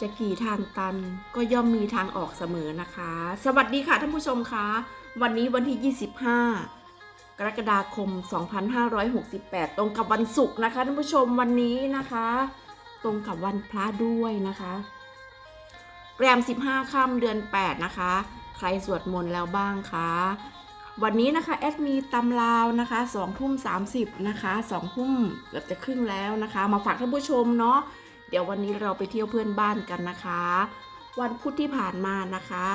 จะกี่ทางตันก็ย่อมมีทางออกเสมอนะคะ สวัสดีค่ะท่านผู้ชมคะวันนี้วันที่ 25 กรกฎาคม 2568 ตรงกับวันศุกร์นะคะท่านผู้ชมวันนี้นะคะ ตรงกับวันพระด้วยนะคะแรม 15ค่ำเดือน 8 นะคะ ใครสวดมนต์แล้วบ้างคะวันนี้นะคะแอดมีตำลาวนะคะ2ทุ่ม30นะคะ2ทุ่มเกือบจะครึ่งแล้วนะคะ มาฝากท่านผู้ชมเนาะ เดี๋ยววันนี้เราไปเที่ยวเพื่อนบ้านกันนะคะ วันพุธที่ผ่านมานะคะ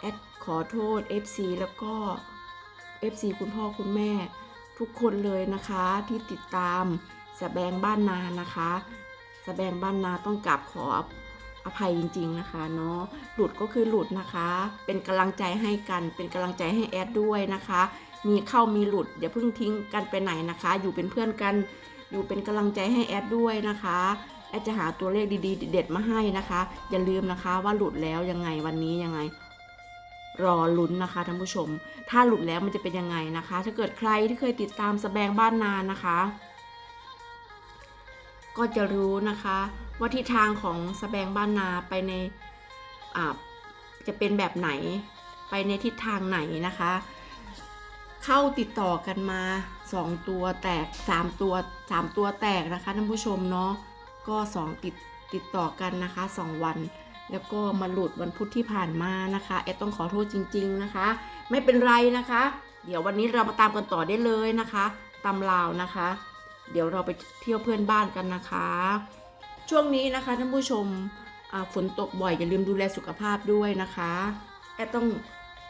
แอดขอโทษ FC แล้วก็ FC คุณพ่อคุณแม่ ทุกคนเลยนะคะที่ติดตามสแบงบ้านนานะคะสแบงบ้านนาต้องกราบขออภัยจริง ๆนะคะเนาะหลุดก็คือหลุดนะคะ เป็นกำลังใจให้กัน เป็นกำลังใจให้แอดด้วยนะคะ มีเข้ามีหลุดอย่าเพิ่งทิ้งกันไปไหนนะคะ อยู่เป็นเพื่อนกัน อยู่เป็นกำลังใจให้แอดด้วยนะคะ แอดจะหาตัวเลขดีๆ เด็ดมาให้นะคะ อย่าลืมนะคะว่าหลุดแล้วยังไงวันนี้ยังไง รอลุ้นนะคะท่านผู้ชม ถ้าหลุดแล้วมันจะเป็นยังไงนะคะ ถ้าเกิดใครที่เคยติดตามสแบงบ้านนานนะคะ ก็จะรู้นะคะว่าทิศทางของสแบงบ้านนาไปในจะเป็นแบบไหนไปในทิศทางไหนนะคะ เข้าติดต่อกันมา 2 ตัวแตก 3 ตัว 3 ตัวแตกนะคะท่านผู้ชมเนาะ ก็2ติดติดต่อกันนะคะ 2 วัน แล้วก็มาหลุดวันพุธที่ผ่านมานะคะแอดต้องขอโทษจริง ๆนะคะ ไม่เป็นไรนะคะ เดี๋ยววันนี้เรามาตามกันต่อได้เลยนะคะตำลาวนะคะ เดี๋ยวเราไปเที่ยวเพื่อนบ้านกันนะคะ ช่วงนี้นะคะท่านผู้ชมฝนตกบ่อยอย่าลืมดูแลสุขภาพด้วยนะคะแอดต้อง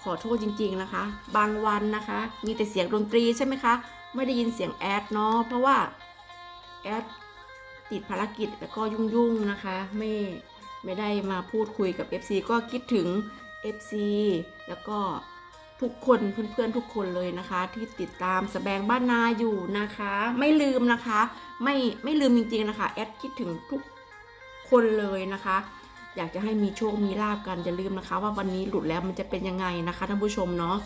ขอโทษจริง ๆนะคะ บางวันนะคะ มีแต่เสียงดนตรีใช่ไหมคะ ไม่ได้ยินเสียงแอดเนาะเพราะว่าแอด ติดภารกิจแล้วก็ยุ่งๆนะคะ ไม่ไม่ได้มาพูดคุยกับ FC ก็คิดถึง FC แล้วก็ทุกคนเพื่อนๆทุกคนเลยนะคะ ที่ติดตามสแบงบ้านนาอยู่นะคะ ไม่ลืมนะคะ ไม่ไม่ลืมจริงๆนะคะแอดคิดถึงทุกคนเลยนะคะ อยากจะให้มีโชคมีลาบกันอย่าลืมนะคะ ว่าวันนี้หลุดแล้วมันจะเป็นยังไงนะคะท่านผู้ชมเนาะ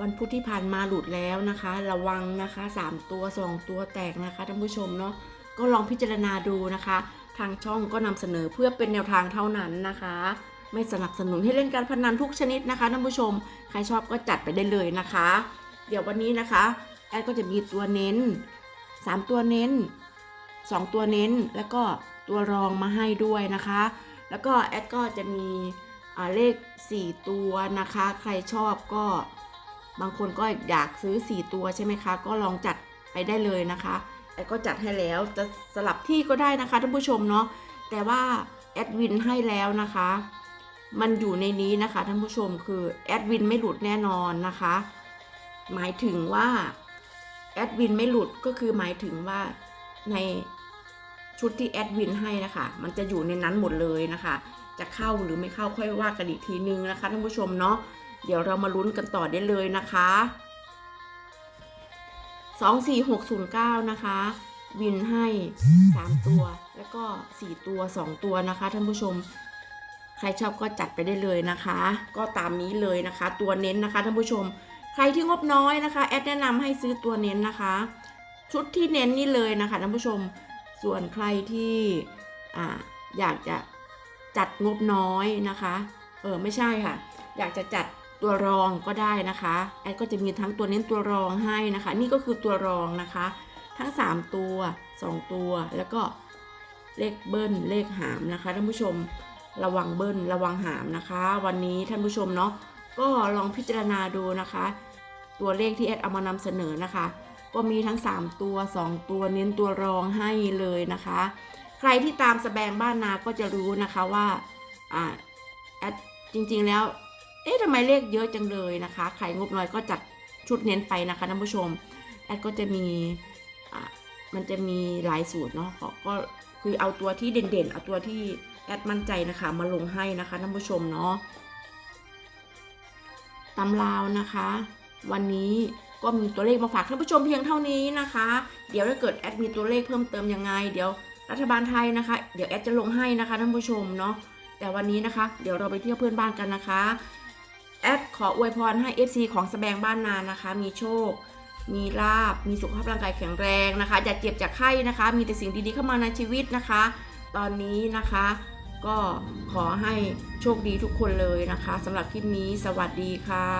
วันพุธที่ผ่านมาหลุดแล้วนะคะ ระวังนะคะ 3 ตัว 2 ตัวแตกนะคะท่านผู้ชมเนาะก็ลองพิจารณาดูนะคะ ทางช่องก็นำเสนอเพื่อเป็นแนวทางเท่านั้นนะคะ ไม่สนับสนุนให้เล่นการพนันทุกชนิดนะคะท่านผู้ชม ใครชอบก็จัดไปได้เลยนะคะ เดี๋ยววันนี้นะคะแอดก็จะมีตัวเน้น 3 ตัวเน้น 2 ตัวเน้นแล้วก็ตัวรองมาให้ด้วยนะคะ แล้วก็แอดก็จะมีเลข 4 ตัวนะคะ ใครชอบก็ บางคนก็อยากซื้อ 4 ตัวใช่ไหมคะ ก็ลองจัดไปได้เลยนะคะแอดก็จัดให้แล้วจะสลับที่ก็ได้นะคะท่านผู้ชมเนาะแต่ว่าแอดวินให้แล้วนะคะ มันอยู่ในนี้นะคะท่านผู้ชมคือแอดวินไม่หลุดแน่นอนนะคะ หมายถึงว่าแอดวินไม่หลุดก็คือหมายถึงว่าในชุดที่แอดวินให้นะคะ มันจะอยู่ในนั้นหมดเลยนะคะ จะเข้าหรือไม่เข้าค่อยว่ากันอีกทีนึงนะคะท่านผู้ชมเนาะ เดี๋ยวเรามาลุ้นกันต่อได้เลยนะคะ24609นะคะ วินให้3ตัว แล้วก็4ตัว2ตัวนะคะท่านผู้ชม ใครชอบก็จัดไปได้เลยนะคะ ก็ตามนี้เลยนะคะ ตัวเน้นนะคะท่านผู้ชม ใครที่งบน้อยนะคะ แอดแนะนำให้ซื้อตัวเน้นนะคะ ชุดที่เน้นนี่เลยนะคะท่านผู้ชม ส่วนใครที่อ่าอยากจะจัดงบน้อยนะคะ เออไม่ใช่ค่ะ อยากจะจัด ตัวรองก็ได้นะคะแอดก็จะมีทั้งตัวเน้นตัวรองให้นะคะ นี่ก็คือตัวรองนะคะ ทั้ง 3 ตัว 2 ตัวแล้วก็เลขเบิ้ลเลขหามนะคะท่านผู้ชมระวังเบิ้ลระวังหามนะคะ วันนี้ท่านผู้ชมเนาะก็ลองพิจารณาดูนะคะ ตัวเลขที่แอดเอามานำเสนอนะคะ ก็มีทั้ง 3 ตัว 2 ตัวเน้นตัวรองให้เลยนะคะ ใครที่ตามสแบงบ้านนาก็จะรู้นะคะว่าอ่าแอดจริงๆแล้ว เอ๊ะทำไมเลขเยอะจังเลยนะคะ ใครงบน้อยก็จัดชุดเน้นไปนะคะท่านผู้ชม แอดก็จะมีอ่ามันจะมีหลายสูตรเนาะก็ก็คือเอาตัวที่เด่นๆ เอาตัวที่แอดมั่นใจนะคะ มาลงให้นะคะท่านผู้ชมเนาะตำราวนะคะ วันนี้ก็มีตัวเลขมาฝากท่านผู้ชมเพียงเท่านี้นะคะ เดี๋ยวถ้าเกิดแอดมีตัวเลขเพิ่มเติมยังไง เดี๋ยวรัฐบาลไทยนะคะ เดี๋ยวแอดจะลงให้นะคะท่านผู้ชมเนาะแต่วันนี้นะคะ เดี๋ยวเราไปเที่ยวเพื่อนบ้านกันนะคะ แอดขออวยพรให้ FC ของสแบงบ้านนานะคะ มีโชค มีลาบ มีสุขภาพร่างกายแข็งแรงนะคะอย่าเจ็บจากไข้นะคะ มีแต่สิ่งดีๆเข้ามาในชีวิตนะคะ ตอนนี้นะคะ ก็ขอให้โชคดีทุกคนเลยนะคะสำหรับคลิปนี้สวัสดีค่ะ